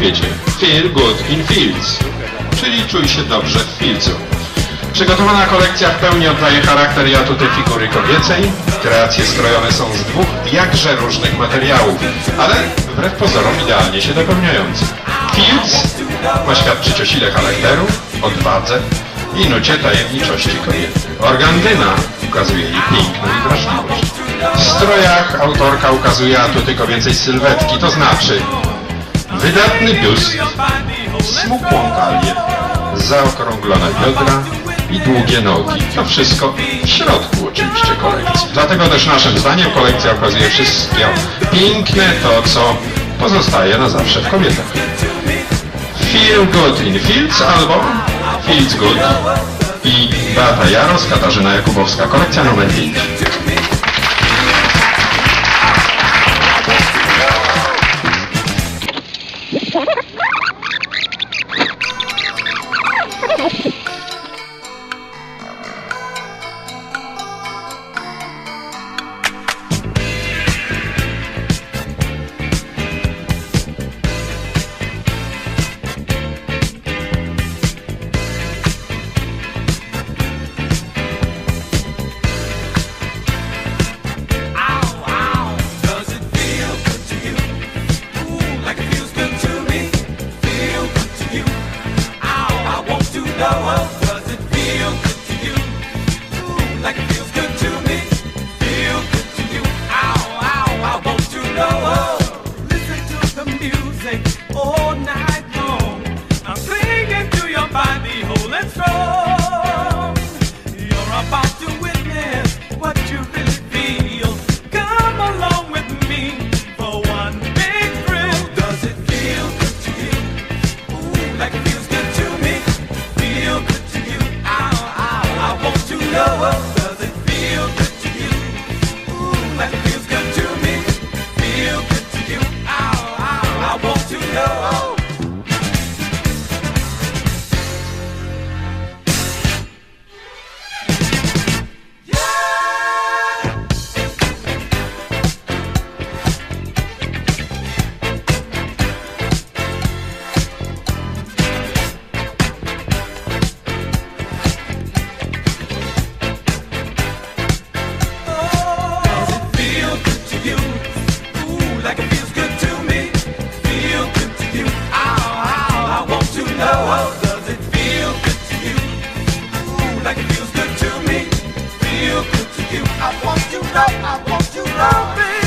wiecie, Feel Good in Fields, czyli czuj się dobrze w filcu. Przygotowana kolekcja w pełni oddaje charakter i atuty figury kobiecej. Kreacje strojone są z dwóch jakże różnych materiałów, ale wbrew pozorom idealnie się dopełniające. Fields ma świadczyć o sile charakteru, odwadze i nucie tajemniczości kobiety. Organdyna ukazuje jej piękno i wrażliwość. W strojach autorka ukazuje atuty kobiecej sylwetki, to znaczy Wydatny biust, smukłą talię, zaokrąglone biodra i długie nogi. To wszystko w środku oczywiście kolekcji. Dlatego też naszym zdaniem kolekcja okazuje wszystkie piękne to, co pozostaje na zawsze w kobietach. Feel Good in Fields albo Fields Good i Beata Jaros, Katarzyna Jakubowska, kolekcja numer 5. music all night. feels good to me. Feel good to you. I want you to I want you to know.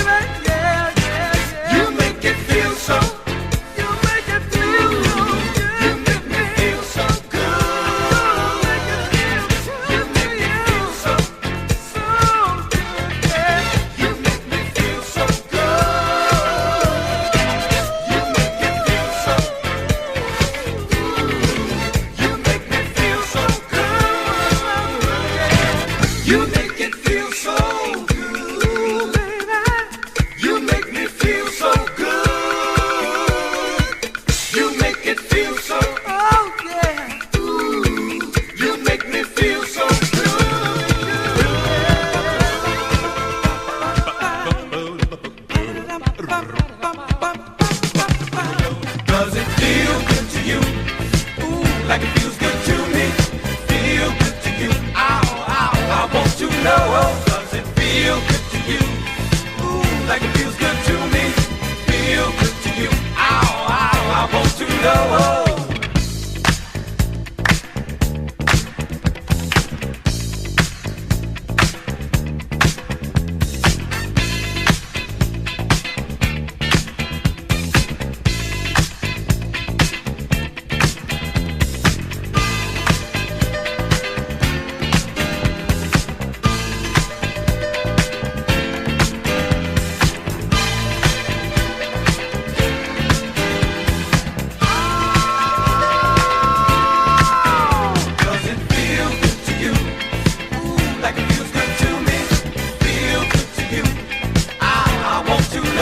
like a fuse.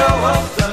go home.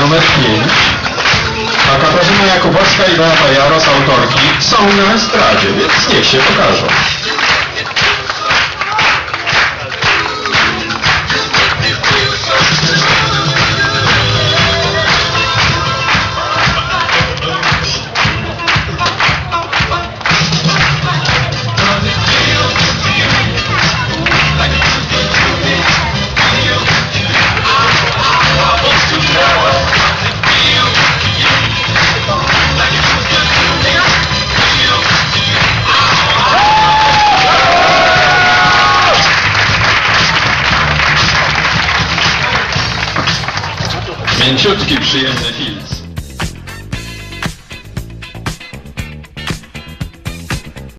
Numer 5. A Katarzyna Jakubowska i Beata Jaros, autorki, są na estradzie, więc niech się pokażą. Mięciutki, przyjemny